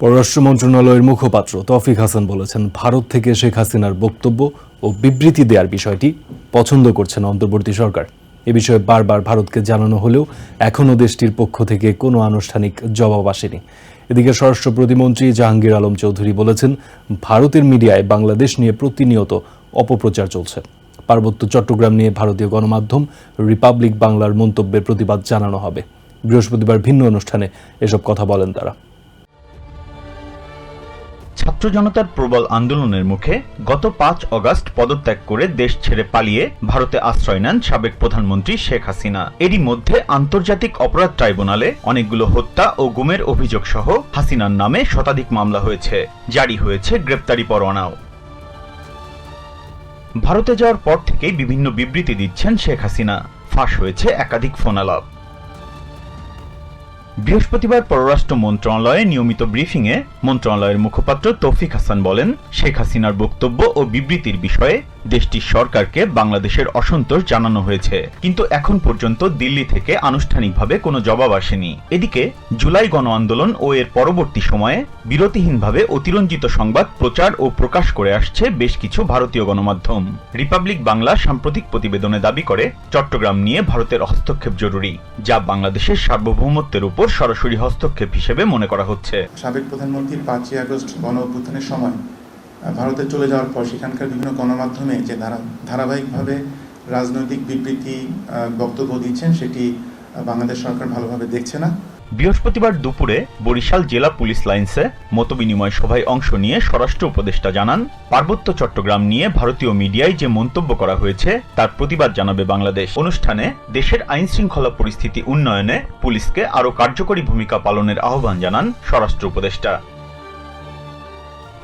পররাষ্ট্র মন্ত্রণালয়ের মুখপাত্র তৌফিক হাসান বলেছেন, ভারত থেকে শেখ হাসিনার বক্তব্য ও বিবৃতি দেওয়ার বিষয়টি পছন্দ করছেন অন্তর্বর্তী সরকার। এ বিষয়ে বারবার ভারতকে জানানো হলেও এখনও দেশটির পক্ষ থেকে কোনো আনুষ্ঠানিক জবাব আসেনি। এদিকে স্বরাষ্ট্র প্রতিমন্ত্রী জাহাঙ্গীর আলম চৌধুরী বলেছেন, ভারতের মিডিয়ায় বাংলাদেশ নিয়ে প্রতিনিয়ত অপপ্রচার চলছে। পার্বত্য চট্টগ্রাম নিয়ে ভারতীয় গণমাধ্যম রিপাবলিক বাংলার মন্তব্যের প্রতিবাদ জানানো হবে। বৃহস্পতিবার ভিন্ন অনুষ্ঠানে এসব কথা বলেন তারা। ছাত্র জনতার প্রবল আন্দোলনের মুখে গত পাঁচ অগস্ট পদত্যাগ করে দেশ ছেড়ে পালিয়ে ভারতে আশ্রয় নেন সাবেক প্রধানমন্ত্রী শেখ হাসিনা। এরই মধ্যে আন্তর্জাতিক অপরাধ ট্রাইব্যুনালে অনেকগুলো হত্যা ও গুমের অভিযোগ সহ হাসিনার নামে শতাধিক মামলা হয়েছে। জারি হয়েছে গ্রেপ্তারি পরোয়ানাও। ভারতে যাওয়ার পর থেকেই বিভিন্ন বিবৃতি দিচ্ছেন শেখ হাসিনা। ফাঁস হয়েছে একাধিক ফোনালাপ। বৃহস্পতিবার পররাষ্ট্র মন্ত্রণালয়ে নিয়মিত ব্রিফিংয়ে মন্ত্রণালয়ের মুখপাত্র তৌফিক হাসান বলেন, শেখ হাসিনার বক্তব্য ও বিবৃতির বিষয়ে দেশটির সরকারকে বাংলাদেশের অসন্তোষ জানানো হয়েছে। কিন্তু এখন পর্যন্ত দিল্লি থেকে আনুষ্ঠানিকভাবে কোনো জবাব আসেনি। এদিকে, জুলাই গণ আন্দোলন ও এর পরবর্তী সময়ে বিরতিহীনভাবে অতিরঞ্জিত সংবাদ প্রচার ও প্রকাশ করে আসছে বেশ কিছু ভারতীয় গণমাধ্যম। রিপাবলিক বাংলা সাম্প্রতিক প্রতিবেদনে দাবি করে, চট্টগ্রাম নিয়ে ভারতের হস্তক্ষেপ জরুরি, যা বাংলাদেশের সার্বভৌমত্বের উপর সরাসরি হস্তক্ষেপ হিসেবে মনে করা হচ্ছে। সাবেক প্রধানমন্ত্রীর পাঁচই আগস্ট গণ অভ্যুত্থানের সময় ভারতে চলে যাওয়ার পর সেখানকার বিভিন্ন গণমাধ্যমে যে ধারা ধারাবাহিকভাবে রাজনৈতিক বিবৃতি বক্তব্য দিচ্ছেন, সেটি বাংলাদেশ সরকার ভালোভাবে দেখছে না। বৃহস্পতিবার দুপুরে বরিশাল জেলা পুলিশ লাইন্সে মতবিনিময় সভায় অংশ নিয়ে স্বরাষ্ট্র উপদেষ্টা জানান, পার্বত্য চট্টগ্রাম নিয়ে ভারতীয় মিডিয়ায় যে মন্তব্য করা হয়েছে, তার প্রতিবাদ জানাবে বাংলাদেশ। অনুষ্ঠানে দেশের আইন শৃঙ্খলা পরিস্থিতি উন্নয়নে পুলিশকে আরও কার্যকরী ভূমিকা পালনের আহ্বান জানান স্বরাষ্ট্র উপদেষ্টা।